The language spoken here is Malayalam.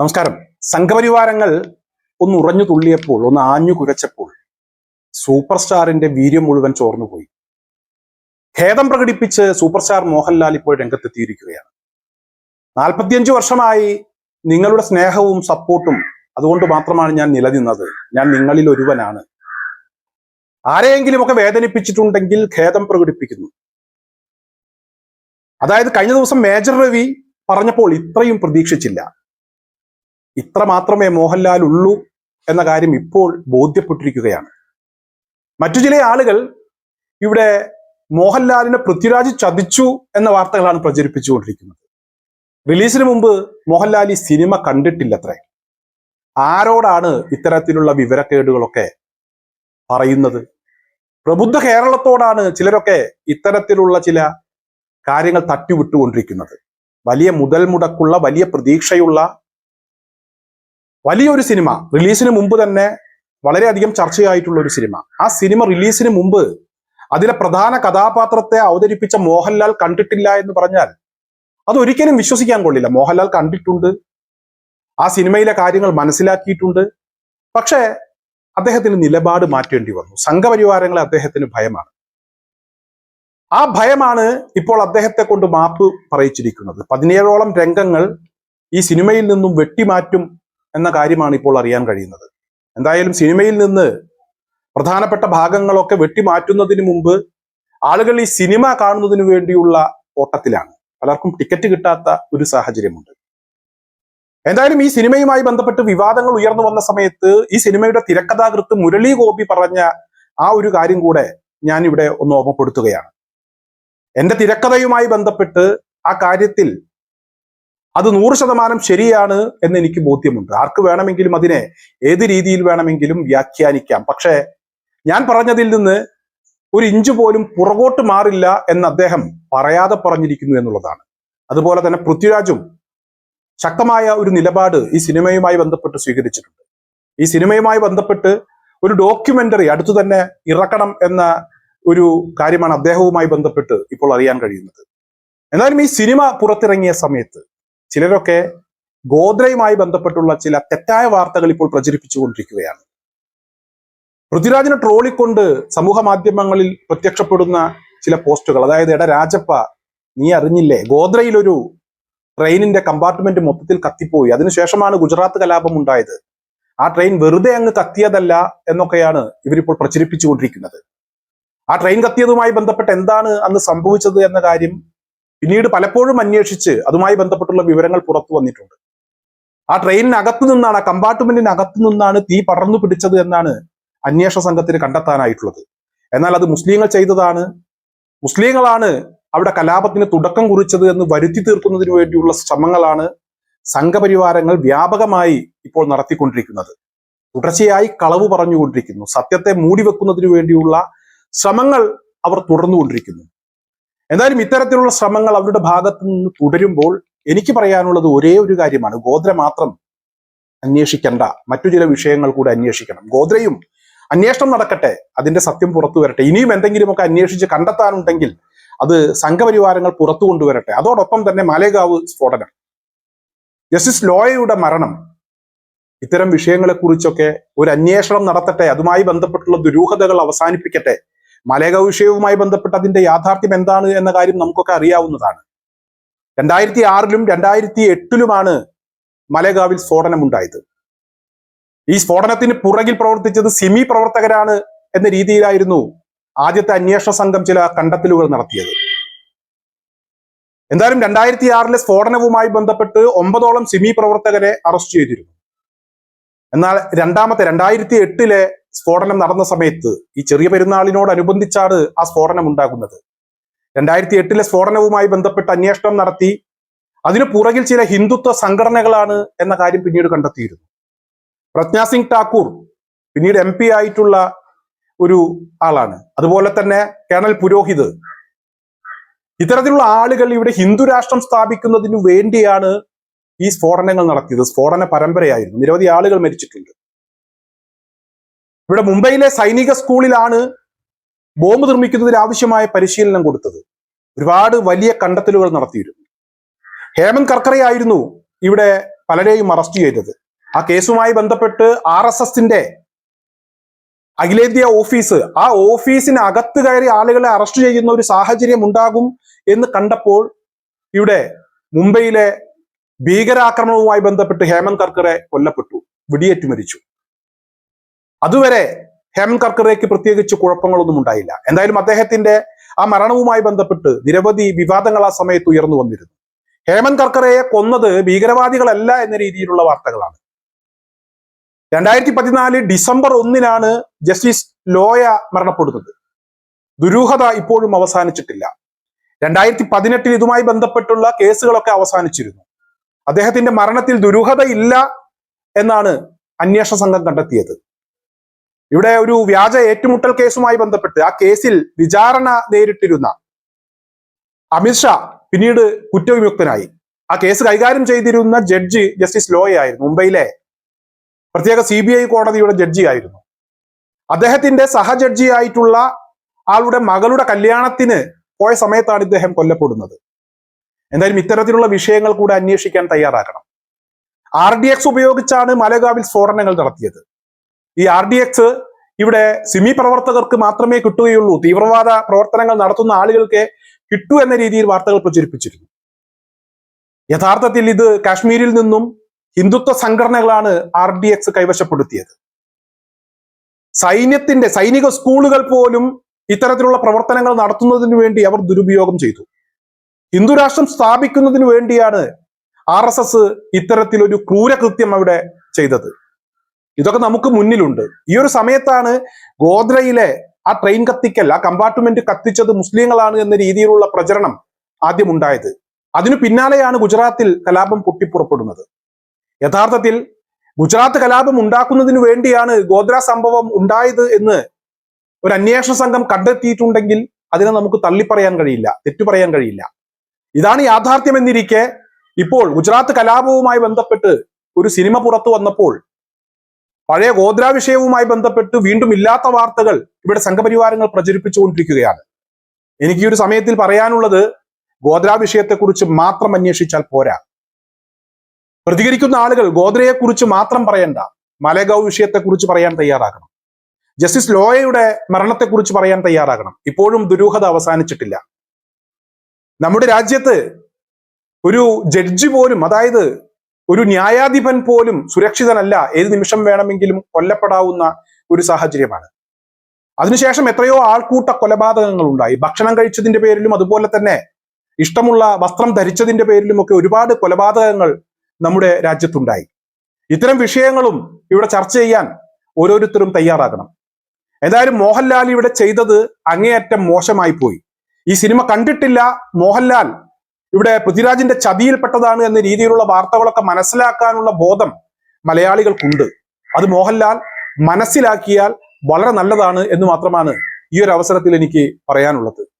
നമസ്കാരം. സംഘപരിവാരങ്ങൾ ഒന്ന് ഉറഞ്ഞു തുള്ളിയപ്പോൾ ഒന്ന് ആഞ്ഞു കുരച്ചപ്പോൾ സൂപ്പർ സ്റ്റാറിന്റെ വീര്യം മുഴുവൻ ചോർന്നുപോയി. ഖേദം പ്രകടിപ്പിച്ച് സൂപ്പർ സ്റ്റാർ മോഹൻലാൽ ഇപ്പോൾ രംഗത്തെത്തിയിരിക്കുകയാണ്. നാൽപ്പത്തിയഞ്ചു വർഷമായി നിങ്ങളുടെ സ്നേഹവും സപ്പോർട്ടും അതുകൊണ്ട് മാത്രമാണ് ഞാൻ നിലനിന്നത്. ഞാൻ നിങ്ങളിൽ ഒരുവനാണ്. ആരെയെങ്കിലുമൊക്കെ വേദനിപ്പിച്ചിട്ടുണ്ടെങ്കിൽ ഖേദം പ്രകടിപ്പിക്കുന്നു. അതായത് കഴിഞ്ഞ ദിവസം മേജർ രവി പറഞ്ഞപ്പോൾ ഇത്രയും പ്രതീക്ഷിച്ചില്ല. ഇത്ര മാത്രമേ മോഹൻലാൽ ഉള്ളൂ എന്ന കാര്യം ഇപ്പോൾ ബോധ്യപ്പെട്ടിരിക്കുകയാണ്. മറ്റു ചില ആളുകൾ ഇവിടെ മോഹൻലാലിനെ പൃഥ്വിരാജ് ചതിച്ചു എന്ന വാർത്തകളാണ് പ്രചരിപ്പിച്ചുകൊണ്ടിരിക്കുന്നത്. റിലീസിന് മുമ്പ് മോഹൻലാൽ ഈ സിനിമ കണ്ടിട്ടില്ലത്രേ. ആരോടാണ് ഇത്തരത്തിലുള്ള വിവരക്കേടുകളൊക്കെ പറയുന്നത്? പ്രബുദ്ധ കേരളത്തോടാണ് ചിലരൊക്കെ ഇത്തരത്തിലുള്ള ചില കാര്യങ്ങൾ തട്ടിവിട്ടുകൊണ്ടിരിക്കുന്നത്. വലിയ മുതൽ മുടക്കുള്ള വലിയ പ്രതീക്ഷയുള്ള വലിയൊരു സിനിമ റിലീസിന് മുമ്പ് തന്നെ വളരെയധികം ചർച്ചയായിട്ടുള്ള ഒരു സിനിമ. ആ സിനിമ റിലീസിന് മുമ്പ് അതിലെ പ്രധാന കഥാപാത്രത്തെ അവതരിപ്പിച്ച മോഹൻലാൽ കണ്ടിട്ടില്ല എന്ന് പറഞ്ഞാൽ അതൊരിക്കലും വിശ്വസിക്കാൻ കൊള്ളില്ല. മോഹൻലാൽ കണ്ടിട്ടുണ്ട്. ആ സിനിമയിലെ കാര്യങ്ങൾ മനസ്സിലാക്കിയിട്ടുണ്ട്. പക്ഷേ അദ്ദേഹത്തിന് നിലപാട് മാറ്റേണ്ടി വന്നു. സംഘപരിവാരങ്ങളെ അദ്ദേഹത്തിന് ഭയമാണ്. ആ ഭയമാണ് ഇപ്പോൾ അദ്ദേഹത്തെ കൊണ്ട് മാപ്പ് പറയിച്ചിരിക്കുന്നത്. പതിനേഴോളം രംഗങ്ങൾ ഈ സിനിമയിൽ നിന്നും വെട്ടിമാറ്റും എന്ന കാര്യമാണ് ഇപ്പോൾ അറിയാൻ കഴിയുന്നത്. എന്തായാലും സിനിമയിൽ നിന്ന് പ്രധാനപ്പെട്ട ഭാഗങ്ങളൊക്കെ വെട്ടിമാറ്റുന്നതിന് മുമ്പ് ആളുകൾ ഈ സിനിമ കാണുന്നതിന് വേണ്ടിയുള്ള ഓട്ടത്തിലാണ്. പലർക്കും ടിക്കറ്റ് കിട്ടാത്ത ഒരു സാഹചര്യമുണ്ട്. എന്തായാലും ഈ സിനിമയുമായി ബന്ധപ്പെട്ട് വിവാദങ്ങൾ ഉയർന്നു വന്ന സമയത്ത് ഈ സിനിമയുടെ തിരക്കഥാകൃത്ത് മുരളി ഗോപി പറഞ്ഞ ആ ഒരു കാര്യം കൂടെ ഞാൻ ഇവിടെ ഒന്ന് ഓർമ്മപ്പെടുത്തുകയാണ്. എന്റെ തിരക്കഥയുമായി ബന്ധപ്പെട്ട് ആ കാര്യത്തിൽ അത് നൂറ് ശതമാനം ശരിയാണ് എന്ന് എനിക്ക് ബോധ്യമുണ്ട്. ആർക്ക് വേണമെങ്കിലും അതിനെ ഏത് രീതിയിൽ വേണമെങ്കിലും വ്യാഖ്യാനിക്കാം. പക്ഷേ ഞാൻ പറഞ്ഞതിൽ നിന്ന് ഒരു ഇഞ്ച് പോലും പുറകോട്ട് മാറില്ല എന്ന് അദ്ദേഹം പറയാതെ പറഞ്ഞിരിക്കുന്നു എന്നുള്ളതാണ്. അതുപോലെ തന്നെ പൃഥ്വിരാജും ശക്തമായ ഒരു നിലപാട് ഈ സിനിമയുമായി ബന്ധപ്പെട്ട് സ്വീകരിച്ചിട്ടുണ്ട്. ഈ സിനിമയുമായി ബന്ധപ്പെട്ട് ഒരു ഡോക്യുമെന്ററി അടുത്തു തന്നെ ഇറക്കണം എന്ന ഒരു കാര്യമാണ് അദ്ദേഹവുമായി ബന്ധപ്പെട്ട് ഇപ്പോൾ അറിയാൻ കഴിയുന്നത്. എന്നാലും ഈ സിനിമ പുറത്തിറങ്ങിയ സമയത്ത് ചിലരൊക്കെ ഗോദ്രയുമായി ബന്ധപ്പെട്ടുള്ള ചില തെറ്റായ വാർത്തകൾ ഇപ്പോൾ പ്രചരിപ്പിച്ചുകൊണ്ടിരിക്കുകയാണ്. പൃഥ്വിരാജിനെ ട്രോളിക്കൊണ്ട് സമൂഹ മാധ്യമങ്ങളിൽ പ്രത്യക്ഷപ്പെടുന്ന ചില പോസ്റ്റുകൾ അതായത് എടാ രാജപ്പ നീ അറിഞ്ഞില്ലേ? ഗോദ്രയിലൊരു ട്രെയിനിന്റെ കമ്പാർട്ട്മെന്റ് മൊത്തത്തിൽ കത്തിപ്പോയി. അതിനുശേഷമാണ് ഗുജറാത്ത് കലാപം ഉണ്ടായത് ആ ട്രെയിൻ വെറുതെ അങ്ങ് കത്തിയതല്ല എന്നൊക്കെയാണ് ഇവരിപ്പോൾ പ്രചരിപ്പിച്ചുകൊണ്ടിരിക്കുന്നത്. ആ ട്രെയിൻ കത്തിയതുമായി ബന്ധപ്പെട്ട് എന്താണ് അന്ന് സംഭവിച്ചത് എന്ന കാര്യം പിന്നീട് പലപ്പോഴും അന്വേഷിച്ച് അതുമായി ബന്ധപ്പെട്ടുള്ള വിവരങ്ങൾ പുറത്തു വന്നിട്ടുണ്ട്. ആ ട്രെയിനിനകത്തു നിന്നാണ് ആ കമ്പാർട്ട്മെന്റിനകത്തു നിന്നാണ് തീ പടർന്നു പിടിച്ചത് എന്നാണ് അന്വേഷണ സംഘത്തിന് കണ്ടെത്താനായിട്ടുള്ളത്. എന്നാൽ അത് മുസ്ലിങ്ങൾ ചെയ്തതാണ്. മുസ്ലിങ്ങളാണ് അവിടെ കലാപത്തിന് തുടക്കം കുറിച്ചത് എന്ന് വരുത്തി തീർക്കുന്നതിന് വേണ്ടിയുള്ള ശ്രമങ്ങളാണ് സംഘപരിവാരങ്ങൾ വ്യാപകമായി ഇപ്പോൾ നടത്തിക്കൊണ്ടിരിക്കുന്നത്. തുടർച്ചയായി കളവ് പറഞ്ഞുകൊണ്ടിരിക്കുന്നു. സത്യത്തെ മൂടിവെക്കുന്നതിന് വേണ്ടിയുള്ള ശ്രമങ്ങൾ അവർ തുടർന്നുകൊണ്ടിരിക്കുന്നു. എന്തായാലും ഇത്തരത്തിലുള്ള ശ്രമങ്ങൾ അവരുടെ ഭാഗത്ത് നിന്ന് തുടരുമ്പോൾ എനിക്ക് പറയാനുള്ളത് ഒരേ ഒരു കാര്യമാണ്. ഗോദ്ര മാത്രം അന്വേഷിക്കേണ്ട. മറ്റു ചില വിഷയങ്ങൾ കൂടി അന്വേഷിക്കണം. ഗോദ്രയും അന്വേഷണം നടക്കട്ടെ. അതിന്റെ സത്യം പുറത്തു വരട്ടെ. ഇനിയും എന്തെങ്കിലുമൊക്കെ അന്വേഷിച്ച് കണ്ടെത്താനുണ്ടെങ്കിൽ അത് സംഘപരിവാരങ്ങൾ പുറത്തു കൊണ്ടുവരട്ടെ. അതോടൊപ്പം തന്നെ മാലേഗാവ് സ്ഫോടനം. ജസ്റ്റിസ് ലോയയുടെ മരണം. ഇത്തരം വിഷയങ്ങളെക്കുറിച്ചൊക്കെ ഒരു അന്വേഷണം നടത്തട്ടെ. അതുമായി ബന്ധപ്പെട്ടുള്ള ദുരൂഹതകൾ അവസാനിപ്പിക്കട്ടെ. മലേഗാവ് വിഷയവുമായി ബന്ധപ്പെട്ട് അതിന്റെ യാഥാർത്ഥ്യം എന്താണ് എന്ന കാര്യം നമുക്കൊക്കെ അറിയാവുന്നതാണ്. രണ്ടായിരത്തി ആറിലും രണ്ടായിരത്തി എട്ടിലുമാണ് മലേഗാവിൽ സ്ഫോടനം ഉണ്ടായത് ഈ സ്ഫോടനത്തിന് പുറകിൽ പ്രവർത്തിച്ചത് സിമി പ്രവർത്തകരാണ് എന്ന രീതിയിലായിരുന്നു ആദ്യത്തെ അന്വേഷണ സംഘം ചില കണ്ടെത്തലുകൾ നടത്തിയത്. എന്തായാലും രണ്ടായിരത്തി ആറിലെ സ്ഫോടനവുമായി ബന്ധപ്പെട്ട് ഒമ്പതോളം സിമി പ്രവർത്തകരെ അറസ്റ്റ് ചെയ്തിരുന്നു. എന്നാൽ രണ്ടാമത്തെ രണ്ടായിരത്തി എട്ടിലെ സ്ഫോടനം നടന്ന സമയത്ത് ഈ ചെറിയ പെരുന്നാളിനോടനുബന്ധിച്ചാണ് ആ സ്ഫോടനം ഉണ്ടാകുന്നത്. രണ്ടായിരത്തി എട്ടിലെ സ്ഫോടനവുമായി ബന്ധപ്പെട്ട് അന്വേഷണം നടത്തി. അതിനു പുറകിൽ ചില ഹിന്ദുത്വ സംഘടനകളാണ് എന്ന കാര്യം പിന്നീട് കണ്ടെത്തിയിരുന്നു. പ്രജ്ഞാ സിംഗ് ഠാക്കൂർ പിന്നീട് എം പി ആയിട്ടുള്ള ഒരു ആളാണ്. അതുപോലെ തന്നെ കേണൽ പുരോഹിത്. ഇത്തരത്തിലുള്ള ആളുകൾ ഇവിടെ ഹിന്ദു രാഷ്ട്രം സ്ഥാപിക്കുന്നതിനു വേണ്ടിയാണ് ഈ സ്ഫോടനങ്ങൾ നടത്തിയത്. സ്ഫോടന പരമ്പരയായിരുന്നു. നിരവധി ആളുകൾ മരിച്ചിട്ടുണ്ട്. ഇവിടെ മുംബൈയിലെ സൈനിക സ്കൂളിലാണ് ബോംബ് നിർമ്മിക്കുന്നതിൽ ആവശ്യമായ പരിശീലനം കൊടുത്തത്. ഒരുപാട് വലിയ കണ്ടെത്തലുകൾ നടത്തിയിരുന്നു. ഹേമന്ത് കർക്കറയായിരുന്നു ഇവിടെ പലരെയും അറസ്റ്റ് ചെയ്തത്. ആ കേസുമായി ബന്ധപ്പെട്ട് ആർ എസ് എസിന്റെ അഖിലേന്ത്യാ ഓഫീസ് ആ ഓഫീസിന് അകത്ത് കയറി ആളുകളെ അറസ്റ്റ് ചെയ്യുന്ന ഒരു സാഹചര്യം ഉണ്ടാകും എന്ന് കണ്ടപ്പോൾ ഇവിടെ മുംബൈയിലെ ഭീകരാക്രമണവുമായി ബന്ധപ്പെട്ട് ഹേമന്ത് കർക്കറെ കൊല്ലപ്പെട്ടു. വെടിയേറ്റ് മരിച്ചു. അതുവരെ ഹേമന്ത് കർക്കറേക്ക് പ്രത്യേകിച്ച് കുഴപ്പങ്ങളൊന്നും ഉണ്ടായില്ല. എന്തായാലും അദ്ദേഹത്തിന്റെ ആ മരണവുമായി ബന്ധപ്പെട്ട് നിരവധി വിവാദങ്ങൾ ആ സമയത്ത് ഉയർന്നു വന്നിരുന്നു. ഹേമന്ത് കർക്കറയെ കൊന്നത് ഭീകരവാദികളല്ല എന്ന രീതിയിലുള്ള വാർത്തകളാണ്. രണ്ടായിരത്തി പതിനാല് ഡിസംബർ ഒന്നിനാണ് ജസ്റ്റിസ് ലോയ മരണപ്പെടുന്നത്. ദുരൂഹത ഇപ്പോഴും അവസാനിച്ചിട്ടില്ല. രണ്ടായിരത്തി പതിനെട്ടിൽ ഇതുമായി ബന്ധപ്പെട്ടുള്ള കേസുകളൊക്കെ അവസാനിച്ചിരുന്നു. അദ്ദേഹത്തിന്റെ മരണത്തിൽ ദുരൂഹത ഇല്ല എന്നാണ് അന്വേഷണ സംഘം കണ്ടെത്തിയത്. ഇവിടെ ഒരു വ്യാജ ഏറ്റുമുട്ടൽ കേസുമായി ബന്ധപ്പെട്ട് ആ കേസിൽ വിചാരണ നേരിട്ടിരുന്ന അമിത്ഷാ പിന്നീട് കുറ്റവിമുക്തനായി. ആ കേസ് കൈകാര്യം ചെയ്തിരുന്ന ജഡ്ജി ജസ്റ്റിസ് ലോയ ആയിരുന്നു മുംബൈയിലെ പ്രത്യേക സി ബി ഐ കോടതിയുടെ ജഡ്ജി ആയിരുന്നു. അദ്ദേഹത്തിന്റെ സഹജഡ്ജി ആയിട്ടുള്ള ആളുടെ മകളുടെ കല്യാണത്തിന് പോയ സമയത്താണ് ഇദ്ദേഹം കൊല്ലപ്പെടുന്നത്. എന്തായാലും ഇത്തരത്തിലുള്ള വിഷയങ്ങൾ കൂടെ അന്വേഷിക്കാൻ തയ്യാറാക്കണം ആർ ഡി എക്സ് ഉപയോഗിച്ചാണ് മലഗാവിൽ സ്ഫോടനങ്ങൾ നടത്തിയത്. ഈ ആർ ഡി എക്സ് ഇവിടെ സിമി പ്രവർത്തകർക്ക് മാത്രമേ കിട്ടുകയുള്ളൂ. തീവ്രവാദ പ്രവർത്തനങ്ങൾ നടത്തുന്ന ആളുകൾക്ക് കിട്ടൂ എന്ന രീതിയിൽ വാർത്തകൾ പ്രചരിപ്പിച്ചിരുന്നു. യഥാർത്ഥത്തിൽ ഇത് കാശ്മീരിൽ നിന്നും ഹിന്ദുത്വ സംഘടനകളാണ് ആർ ഡി എക്സ് കൈവശപ്പെടുത്തിയത്. സൈന്യത്തിന്റെ സൈനിക സ്കൂളുകൾ പോലും ഇത്തരത്തിലുള്ള പ്രവർത്തനങ്ങൾ നടത്തുന്നതിന് വേണ്ടി അവർ ദുരുപയോഗം ചെയ്തു. ഹിന്ദുരാഷ്ട്രം സ്ഥാപിക്കുന്നതിന് വേണ്ടിയാണ് ആർ എസ് എസ് ഇത്തരത്തിലൊരു ക്രൂരകൃത്യം അവിടെ ചെയ്തത്. ഇതൊക്കെ നമുക്ക് മുന്നിലുണ്ട്. ഈ ഒരു സമയത്താണ് ഗോദ്രയിലെ ആ ട്രെയിൻ കത്തിക്കൽ ആ കമ്പാർട്ട്മെന്റ് കത്തിച്ചത് മുസ്ലിങ്ങളാണ് എന്ന രീതിയിലുള്ള പ്രചരണം ആദ്യം ഉണ്ടായത് അതിനു പിന്നാലെയാണ് ഗുജറാത്തിൽ കലാപം പൊട്ടിപ്പുറപ്പെടുന്നത്. യഥാർത്ഥത്തിൽ ഗുജറാത്ത് കലാപം ഉണ്ടാക്കുന്നതിന് വേണ്ടിയാണ് ഗോദ്ര സംഭവം ഉണ്ടായത് എന്ന് ഒരു അന്വേഷണ സംഘം കണ്ടെത്തിയിട്ടുണ്ടെങ്കിൽ അതിനെ നമുക്ക് തള്ളിപ്പറയാൻ കഴിയില്ല തെറ്റു പറയാൻ കഴിയില്ല. ഇതാണ് യാഥാർത്ഥ്യം എന്നിരിക്കെ ഇപ്പോൾ ഗുജറാത്ത് കലാപവുമായി ബന്ധപ്പെട്ട് ഒരു സിനിമ പുറത്തു വന്നപ്പോൾ പഴയ ഗോത്രാവിഷയവുമായി ബന്ധപ്പെട്ട് വീണ്ടും ഇല്ലാത്ത വാർത്തകൾ ഇവിടെ സംഘപരിവാരങ്ങൾ പ്രചരിപ്പിച്ചുകൊണ്ടിരിക്കുകയാണ്. എനിക്ക് ഈ ഒരു സമയത്തിൽ പറയാനുള്ളത് ഗോദ്ര വിഷയത്തെക്കുറിച്ച് മാത്രം അന്വേഷിച്ചാൽ പോരാ. പ്രതികരിക്കുന്ന ആളുകൾ ഗോദ്രയെക്കുറിച്ച് മാത്രം പറയണ്ട. മലേഗാവ് വിഷയത്തെക്കുറിച്ച് പറയാൻ തയ്യാറാകണം. ജസ്റ്റിസ് ലോയയുടെ മരണത്തെക്കുറിച്ച് പറയാൻ തയ്യാറാകണം. ഇപ്പോഴും ദുരൂഹത അവസാനിച്ചിട്ടില്ല. നമ്മുടെ രാജ്യത്ത് ഒരു ജഡ്ജി പോലും അതായത് ഒരു ന്യായാധിപൻ പോലും സുരക്ഷിതനല്ല. ഏത് നിമിഷം വേണമെങ്കിലും കൊല്ലപ്പെടാവുന്ന ഒരു സാഹചര്യമാണ്. അതിനുശേഷം എത്രയോ ആൾക്കൂട്ട കൊലപാതകങ്ങൾ ഉണ്ടായി ഭക്ഷണം കഴിച്ചതിന്റെ പേരിലും അതുപോലെ തന്നെ ഇഷ്ടമുള്ള വസ്ത്രം ധരിച്ചതിന്റെ പേരിലും ഒക്കെ ഒരുപാട് കൊലപാതകങ്ങൾ നമ്മുടെ രാജ്യത്തുണ്ടായി. ഇത്തരം വിഷയങ്ങളും ഇവിടെ ചർച്ച ചെയ്യാൻ ഓരോരുത്തരും തയ്യാറാകണം. എന്തായാലും മോഹൻലാൽ ഇവിടെ ചെയ്തത് അങ്ങേയറ്റം മോശമായി പോയി ഈ സിനിമ കണ്ടിട്ടില്ല മോഹൻലാൽ. ഇവിടെ പൃഥ്വിരാജിന്റെ ചതിയിൽപ്പെട്ടതാണ് എന്ന രീതിയിലുള്ള വാർത്തകളൊക്കെ മനസ്സിലാക്കാനുള്ള ബോധം മലയാളികൾക്കുണ്ട്. അത് മോഹൻലാൽ മനസ്സിലാക്കിയാൽ വളരെ നല്ലതാണ് എന്ന് മാത്രമാണ് ഈ ഒരു അവസരത്തിൽ എനിക്ക് പറയാനുള്ളത്.